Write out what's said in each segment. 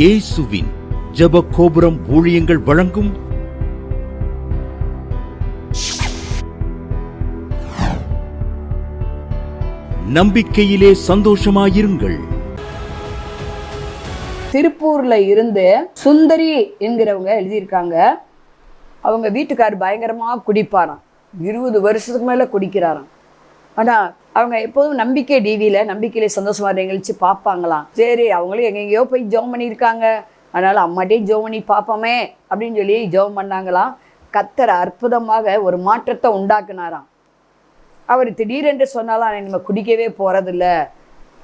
இயேசுவின் ஜப கோபுரம் ஊழியங்கள் வழங்கும் நம்பிக்கையிலே சந்தோஷமாயிருங்கள். திருப்பூர்ல இருந்து சுந்தரி என்கிறவங்க எழுதியிருக்காங்க. அவங்க வீட்டுக்கார் பயங்கரமா குடிப்பாராம். இருபது வருஷத்துக்கு மேல குடிக்கிறாராம். ஆனால் அவங்க எப்போதும் நம்பிக்கை டிவியில் நம்பிக்கையில் சந்தோஷமாக நிகழ்ச்சி பார்ப்பாங்களாம் சரி அவங்களும் எங்கெங்கேயோ போய் ஜோம் பண்ணியிருக்காங்க. அதனால் அம்மாட்டையும் ஜோம் பண்ணி பார்ப்போமே அப்படின்னு சொல்லி ஜெபம் பண்ணாங்களாம் கத்தர் அற்புதமாக ஒரு மாற்றத்தை உண்டாக்குனாராம். அவர் திடீரென்று சொன்னாலும் நம்ம குடிக்கவே போகிறதில்ல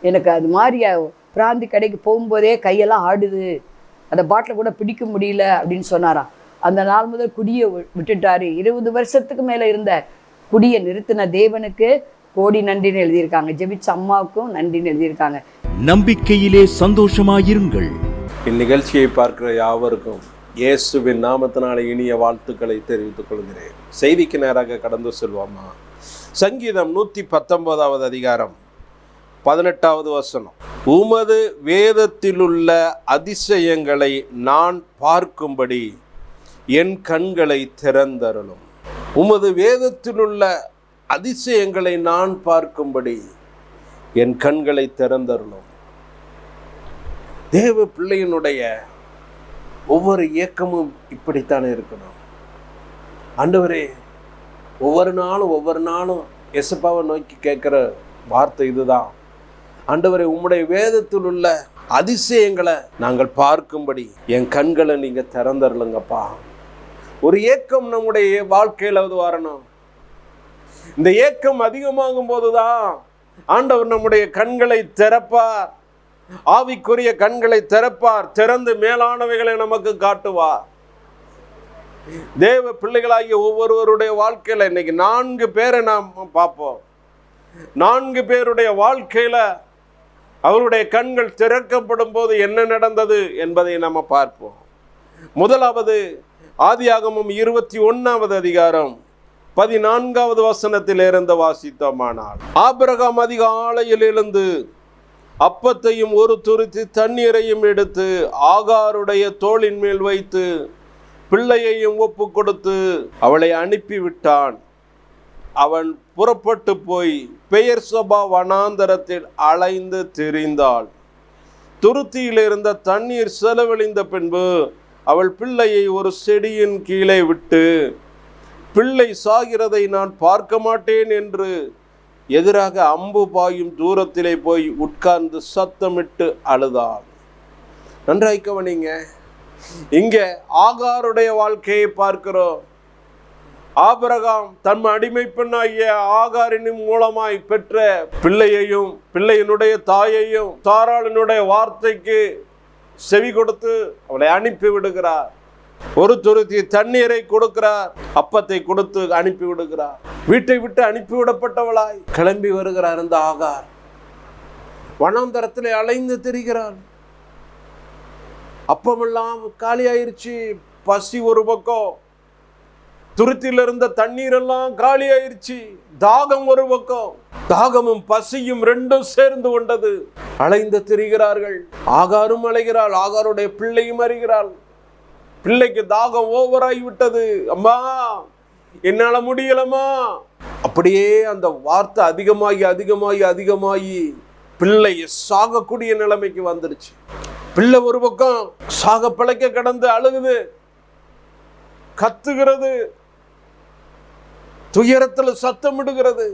எனக்கு அது மாதிரி பிராந்தி கடைக்கு போகும்போதே கையெல்லாம் ஆடுது. அந்த பாட்டில் கூட பிடிக்க முடியல அப்படின்னு சொன்னாராம். அந்த நாள் முதல் குடியை வி- விட்டுட்டாரு. இருபது வருஷத்துக்கு மேலே இருந்த குடியை நிறுத்தின தேவனுக்கு கோடி நன்றின்னு எழுதியிருக்காங்க. ஜெபிச்ச அம்மாவுக்கும் நன்றின்னு எழுதியிருக்காங்க. நம்பிக்கையிலே சந்தோஷமாயிருங்கள். இந்நிகழ்ச்சியை பார்க்கிற யாவருக்கும் இயேசுவின் நாமத்தினால இனிய வாழ்த்துக்களை தெரிவித்துக் கொள்கிறேன். செய்திக்கு நேராக கடந்து செல்வோமா? சங்கீதம் நூற்றி பத்தொன்பதாவது அதிகாரம் பதினெட்டாவது வசனம். உமது வேதத்திலுள்ள அதிசயங்களை நான் பார்க்கும்படி என் கண்களை திறந்தருளும். உமது வேதத்திலுள்ள அதிசயங்களை நான் பார்க்கும்படி என் கண்களை திறந்தருளும். தேவ பிள்ளையினுடைய ஒவ்வொரு இயக்கமும் இப்படித்தானே இருக்கணும். ஆண்டவரே ஒவ்வொரு நாளும் ஒவ்வொரு நாளும் எசப்பாவை நோக்கி கேட்குற வார்த்தை இதுதான். ஆண்டவரே உம்முடைய வேதத்தில் உள்ள அதிசயங்களை நாங்கள் பார்க்கும்படி என் கண்களை நீங்கள் திறந்தரலுங்கப்பா ஒரு ஏக்கம் நம்முடைய வாழ்க்கையில் அது வரணும். இந்த ஏக்கம் அதிகமாகும் போதுதான் ஆண்டவர் நம்முடைய கண்களை திறப்பார். ஆவிக்குரிய கண்களை திறப்பார். திறந்து மேலானவைகளை நமக்கு காட்டுவார். தேவ பிள்ளைகளாகிய ஒவ்வொருவருடைய வாழ்க்கையில இன்னைக்கு நான்கு பேரை நாம் பார்ப்போம். நான்கு பேருடைய வாழ்க்கையில அவருடைய கண்கள் திறக்கப்படும் போது என்ன நடந்தது என்பதை நம்ம பார்ப்போம். முதலாவது ஆதியாகமும் இருபத்தி ஒன்னாவது அதிகாரம். பதினான்காவது வசனத்தில் இருந்து வாசித்தோமானால் ஆபிரகாம் அதிகாலையில் எழுந்து அப்பத்தையும் ஒரு துருத்தி தண்ணீரையும் எடுத்து ஆகாருடைய தோளின் மேல் வைத்து பிள்ளையையும் ஒப்பு கொடுத்து அவளை அனுப்பிவிட்டான். அவன் புறப்பட்டு போய் பெயர் சபா வனாந்தரத்தில் அலைந்து திரிந்தாள். துருத்தியில் இருந்த தண்ணீர் செலவழிந்த பின்பு அவள் பிள்ளையை ஒரு செடியின் கீழே விட்டு பிள்ளை சாகிறதை நான் பார்க்க மாட்டேன் என்று எதிராக அம்பு பாயும் தூரத்திலே போய் உட்கார்ந்து சத்தமிட்டு அழுதாள். நன்றாய் கவனிங்க இங்க ஆகாருடைய வாழ்க்கையை பார்க்கிறோம். ஆபரகாம் தன் அடிமை பெண்ணாகிய ஆகாரின் மூலமாய் பெற்ற பிள்ளையையும் பிள்ளையினுடைய தாயையும் தாராளினுடைய வார்த்தைக்கு செவி கொடுத்து அவளை அனுப்பி விடுகிறார். ஒரு துருத்தி தண்ணீரை கொடுக்கிறார் அப்பத்தை கொடுத்து அனுப்பி விடுகிறார். வீட்டை விட்டு அனுப்பிவிடப்பட்டவளாய் கிளம்பி வருகிறார் இந்த ஆகார். வனாந்தரத்தில் அலைந்து திரிகிறான். அப்பமெல்லாம் காலியாயிருச்சு பசி ஒரு பக்கம். துருத்தில இருந்த தண்ணீர் எல்லாம் காலியாயிருச்சு தாகம் ஒரு பக்கம். தாகமும் பசியும் ரெண்டும் சேர்ந்து கொண்டது. அலைந்து திரிகிறார்கள். ஆகாரும் அலைகிறாள் ஆகாருடைய பிள்ளையும் அறிகிறாள். பிள்ளைக்கு தாகம் ஓவர் விட்டது. அம்மா என்னால முடியலம்மா. அப்படியே அந்த வார்த்தை அதிகமாகி அதிகமாகி அதிகமாகி பிள்ளைய சாகக்கூடிய நிலைமைக்கு வந்துருச்சு. பிள்ளை ஒரு பக்கம் சாக பிழைக்க கடந்து அழுகுது. கத்துகிறது. துயரத்துல சத்தமிடுகிறது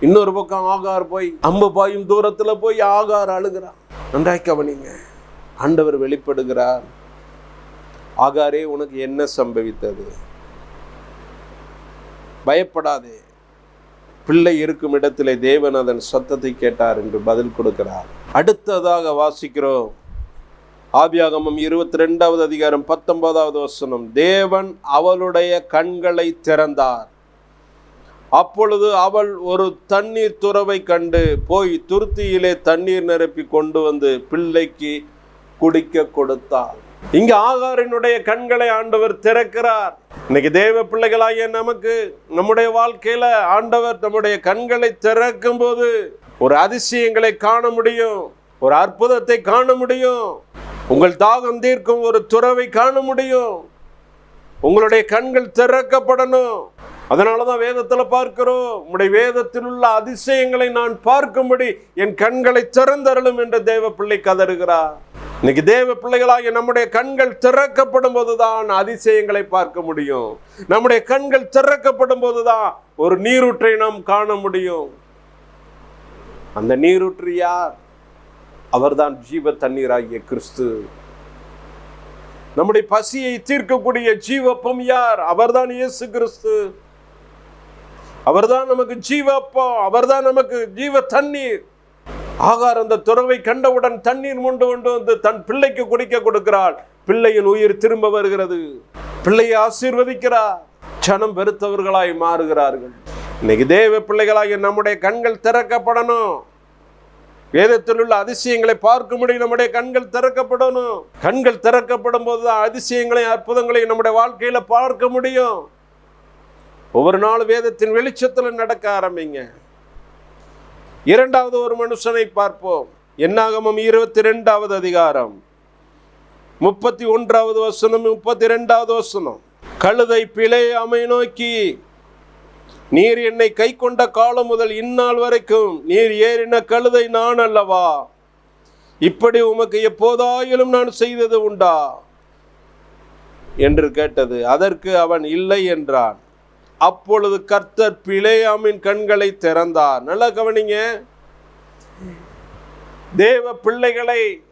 இன்னொரு பக்கம் ஆகார் போய் அம்பு பாயும் தூரத்துல போய் ஆகார் அழுகிறான் நன்றாய் கவனிங்க. ஆண்டவர் வெளிப்படுகிறார். ஆகாரே உனக்கு என்ன சம்பவித்தது? பயப்படாதே. பிள்ளை இருக்கும் இடத்திலே தேவன் அதன் சத்தத்தை கேட்டார் என்று பதில் கொடுக்கிறார். அடுத்ததாக வாசிக்கிறோம். ஆபியாகமம் இருபத்தி ரெண்டாவது அதிகாரம் பத்தொன்பதாவது வசனம். தேவன் அவளுடைய கண்களை திறந்தார். அப்பொழுது அவள் ஒரு தண்ணீர் துறவை கண்டு போய் துருத்தியிலே தண்ணீர் நிரப்பி கொண்டு வந்து பிள்ளைக்கு குடிக்க கொடுத்தாள். இங்க ஆகாரினுடைய கண்களை ஆண்டவர் திறக்கிறார். இன்னைக்கு தேவ பிள்ளைகளாகிய நமக்கு நம்முடைய வாழ்க்கையில ஆண்டவர் நம்முடைய கண்களை திறக்கும் போது ஒரு அதிசயங்களை காண முடியும் ஒரு அற்புதத்தை காண முடியும் உங்கள் தாகம் தீர்க்கும் ஒரு துறவை காண முடியும் உங்களுடைய கண்கள் திறக்கப்படணும். அதனால தான் வேதத்தில் பார்க்கிறோம் உங்களுடைய வேதத்தில் உள்ள அதிசயங்களை நான் பார்க்கும்படி என் கண்களை திறந்தருளும் என்று தேவ பிள்ளை கதறுகிறார். இன்னைக்கு தேவ பிள்ளைகளாகிய நம்முடைய கண்கள் திறக்கப்படும் போதுதான் அதிசயங்களை பார்க்க முடியும். நம்முடைய கண்கள் திறக்கப்படும் போதுதான் ஒரு நீரூற்றை நாம் காண முடியும். அந்த நீரூற்று யார்? அவர்தான் ஜீவ தண்ணீராகிய கிறிஸ்து. நம்முடைய பசியை தீர்க்கக்கூடிய ஜீவப்பம் யார்? அவர்தான் இயேசு கிறிஸ்து. அவர்தான் நமக்கு ஜீவப்பம் அவர்தான் நமக்கு ஜீவ தண்ணீர். ஆகார் அந்த துறவை கண்டவுடன் தண்ணீர் முண்டு கொண்டு வந்து தன் பிள்ளைக்கு குடிக்க கொடுக்கிறாள். பிள்ளையின் உயிர் திரும்ப வருகிறது. பிள்ளையை ஆசீர்வதிக்கிறார். சனம் பெருத்தவர்களாய் மாறுகிறார்கள். இன்னைக்கு தேவ பிள்ளைகளாகிய நம்முடைய கண்கள் திறக்கப்படணும். வேதத்தில் உள்ள அதிசயங்களை பார்க்கும்படி நம்முடைய கண்கள் திறக்கப்படணும். கண்கள் திறக்கப்படும் போதுதான் அதிசயங்களையும் அற்புதங்களையும் நம்முடைய வாழ்க்கையில பார்க்க முடியும். ஒவ்வொரு நாளும் வேதத்தின் வெளிச்சத்தில் நடக்க ஆரம்பிங்க. இரண்டாவது ஒரு மனுஷனை பார்ப்போம். என்னாகமம் இருபத்தி ரெண்டாவது அதிகாரம். முப்பத்தி ஒன்றாவது வசனம் முப்பத்தி ரெண்டாவது வசனம். கழுதை பிழையாமை நோக்கி நீர் என்னை கை கொண்ட காலம் முதல் இந்நாள் வரைக்கும் நீர் ஏறின கழுதை நான் அல்லவா? இப்படி உமக்கு எப்போதாயிலும் நான் செய்தது உண்டா? என்று கேட்டது. அதற்கு அவன் இல்லை என்றான். அப்பொழுது கர்த்தர் பிழையாமின் கண்களை திறந்தார். நல்லா கவனிங்க. தேவ பிள்ளைகளை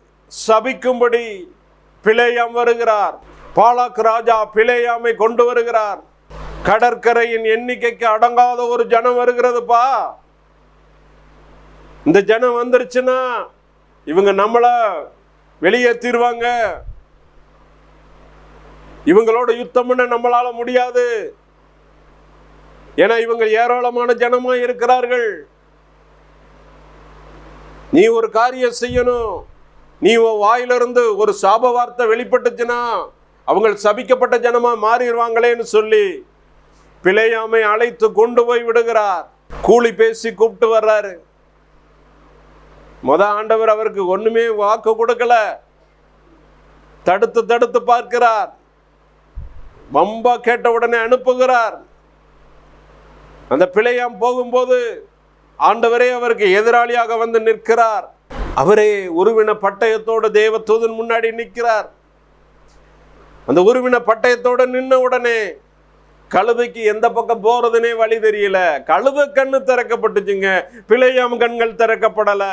சபிக்கும்படி பிழையாம் வருகிறார். பாலாக் ராஜா பிழையாமை கொண்டு வருகிறார். கடற்கரையின் எண்ணிக்கைக்கு அடங்காத ஒரு ஜனம் வருகிறதுப்பா. இந்த ஜனம் வந்துருச்சுன்னா இவங்க நம்மள வெளியேற்றிடுவாங்க இவங்களோட யுத்தம்னு நம்மளால முடியாது. ஏன்னா இவங்க ஏராளமான ஜனமா இருக்கிறார்கள். நீ ஒரு காரியம் செய்யணும். நீ உன் வாயிலிருந்து ஒரு சாப வார்த்தை வெளிப்பட்டுச்சுன்னா அவங்க சபிக்கப்பட்ட ஜனமா மாறிடுவாங்களேன்னு சொல்லி பிழையாமை அழைத்து கொண்டு போய் விடுகிறார். கூலி பேசி கூப்பிட்டு வர்றாரு. மொத ஆண்டவர் அவருக்கு ஒண்ணுமே வாக்கு கொடுக்கல. தடுத்து தடுத்து பார்க்கிறார். வம்பா கேட்ட உடனே அனுப்புகிறார். அந்த பிழையாம் போகும்போது ஆண்டவரே அவருக்கு எதிராளியாக வந்து நிற்கிறார். அவரே உருவின பட்டயத்தோட தேவத்தூதன் முன்னாடி நிற்கிறார். அந்த உருவின பட்டயத்தோட நின்ன உடனே கழுதைக்கு எந்த பக்கம் போறதுனே வழி தெரியல. கழுத கண்ணு திறக்கப்பட்டுச்சுங்க. பிழையாம் கண்கள் திறக்கப்படல.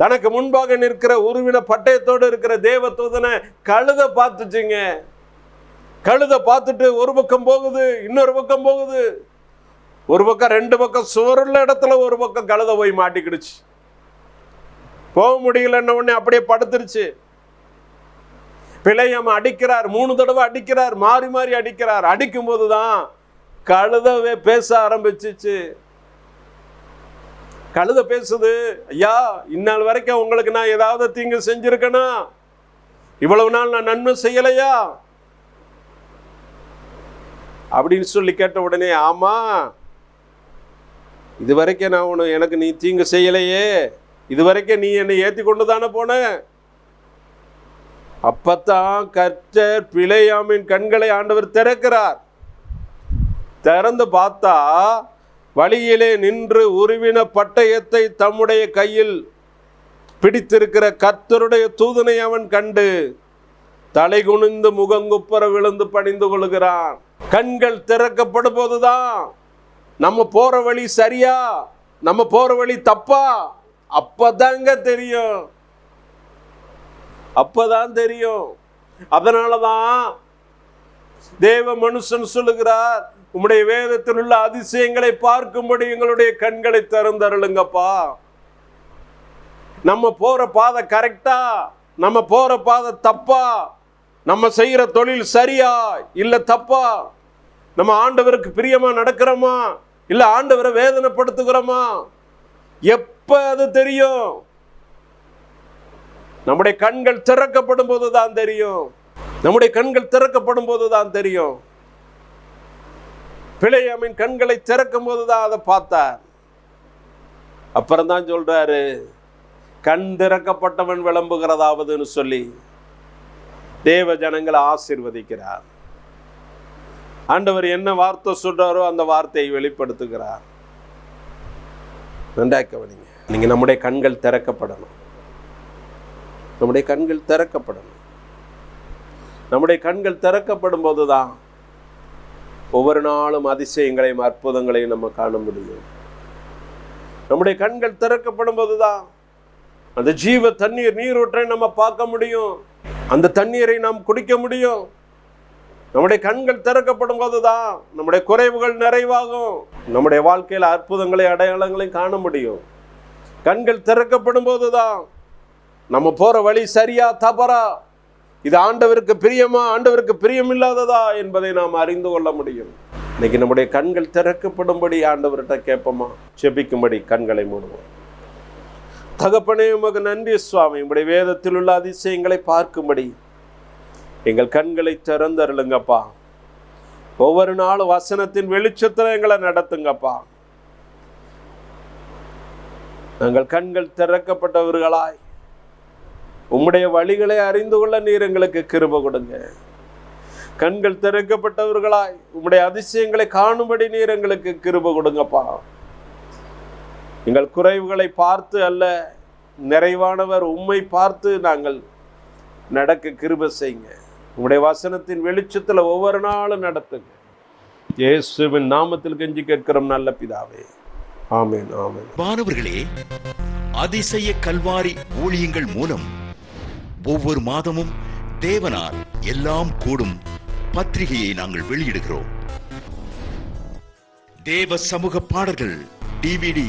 தனக்கு முன்பாக நிற்கிற உருவின பட்டயத்தோடு இருக்கிற தேவத்தூதனை கழுத பார்த்துச்சுங்க. கழுத பார்த்துட்டு ஒரு பக்கம் போகுது இன்னொரு பக்கம் போகுது. ஒரு பக்கம் ரெண்டு பக்கம் சுவருள்ள இடத்துல ஒரு பக்கம் கழுத போய் மாட்டிக்கிடுச்சு. போக முடியலன்ன உடனே அப்படியே படுத்துருச்சு. பிழையம் அடிக்கிறார் மூணு தடவை அடிக்கிறார் மாறி மாறி அடிக்கிறார். அடிக்கும்போது தான் கழுதவே பேச ஆரம்பிச்சிச்சு. கழுத பேசுது ஐயா இந்நாள் வரைக்கும் உங்களுக்கு நான் ஏதாவது தீங்கு செஞ்சிருக்கேனா? இவ்வளவு நாள் நான் நன்மை செய்யலையா? அப்படின்னு சொல்லி கேட்ட உடனே ஆமாம் இது வரைக்கும் நான் உன எனக்கு நீ தீங்கு செய்யலையே. இது வரைக்கும் நீ என்னை ஏற்றி கொண்டு தானே போன? அப்பத்தான் கர்த்தர் பிழையாமின் கண்களை ஆண்டவர் திறக்கிறார். திறந்து பார்த்தா வழியிலே நின்று உருவின பட்டயத்தை தம்முடைய கையில் பிடித்திருக்கிற கர்த்தருடைய தூதனை அவன் கண்டு தலை குனிந்து முகங்குப்புற விழுந்து பணிந்து கொள்கிறான். கண்கள் திறக்கப்படும் போதுதான் நம்ம போற வழி சரியா? நம்ம போற வழி தப்பா? அப்பதாங்க தெரியும். அப்பதான் தெரியும். அதனாலதான் தேவ மனுஷன் சொல்லுகிறார் உம்முடைய வேதத்தில் உள்ள அதிசயங்களை பார்க்கும்படி எங்களுடைய கண்களை திறந்தருளுங்கப்பா. நம்ம போற பாதை கரெக்டா நம்ம போற பாதை தப்பா? நம்ம செய்கிற தொழில் சரியா? இல்லை தப்பா? நம்ம ஆண்டவருக்கு பிரியமா நடக்கிறோமா? இல்லை ஆண்டவரை வேதனைப்படுத்துகிறோமா? எப்போ அது தெரியும்? நம்முடைய கண்கள் திறக்கப்படும் போது தான் தெரியும். நம்முடைய கண்கள் திறக்கப்படும் போது தான் தெரியும். பிழையாமின் கண்களை திறக்கும் போது தான் அதை பார்த்தார். அப்புறம் தான் சொல்றாரு கண் திறக்கப்பட்டவன் விளம்புகிறதாவதுன்னு சொல்லி. தேவ ஜனங்களை ஆசிர்வதிக்கிறார். ஆண்டவர் என்ன வார்த்தை சொல்றாரோ அந்த வார்த்தையை வெளிப்படுத்துகிறார். நன்றாக கவனிங்க. நீங்க நம்முடைய கண்கள் திறக்கப்படணும். நம்முடைய கண்கள் திறக்கப்படணும். நம்முடைய கண்கள் திறக்கப்படும் போதுதான் ஒவ்வொரு நாளும் அதிசயங்களையும் அற்புதங்களையும் நம்ம காண முடியும். நம்முடைய கண்கள் திறக்கப்படும் போது தான் அந்த ஜீவ தண்ணீர் நீரூற்றை நம்ம பார்க்க முடியும். அந்த தண்ணீரை நாம் குடிக்க முடியும். நம்முடைய கண்கள் திறக்கப்படும் போதுதான் நம்முடைய குறைவுகள் நிறைவாகும். நம்முடைய வாழ்க்கையில் அற்புதங்களை அடையாளங்களையும் காண முடியும். கண்கள் திறக்கப்படும் போதுதான் நம்ம போற வழி சரியா தவறா இது ஆண்டவருக்கு பிரியமா ஆண்டவருக்கு பிரியமில்லாததா என்பதை நாம் அறிந்து கொள்ள முடியும். இன்னைக்கு நம்முடைய கண்கள் திறக்கப்படும்படி ஆண்டவர்கிட்ட கேட்போமா? செபிக்கும்படி கண்களை மூடுவோம். தகப்பனே உமக்கு நன்றி சுவாமி. உங்களுடைய வேதத்தில் உள்ள அதிசயங்களை பார்க்கும்படி எங்கள் கண்களை திறந்தருளுங்கப்பா. ஒவ்வொரு நாளும் வசனத்தின் வெளிச்சத்தில் எங்களை நடத்துங்கப்பா. நாங்கள் கண்கள் திறக்கப்பட்டவர்களாய் உம்முடைய வழிகளை அறிந்து கொள்ள நீர் எங்களுக்கு கிருப கொடுங்க. கண்கள் திறக்கப்பட்டவர்களாய் உம்முடைய அதிசயங்களை காணும்படி நீர் எங்களுக்கு கிருப கொடுங்கப்பா. எங்கள் குறைவுகளை பார்த்து அல்ல நிறைவானவர் உம்மை பார்த்து நாங்கள் நடக்க கிருப செய்யுங்க. உங்களுடைய வசனத்தின் வெளிச்சத்தில் ஒவ்வொரு நாளும் நடத்துங்க. இயேசுவின் நாமத்தில் கெஞ்சி கேட்கிறோம் நல்ல பிதாவே. ஆமேன் ஆமேன். மாணவர்களே அதிசய கல்வாரி ஊழியங்கள் மூலம் ஒவ்வொரு மாதமும் தேவனால் எல்லாம் கூடும் பத்திரிகையை நாங்கள் வெளியிடுகிறோம். தேவ சமூக பாடல்கள் டிவிடி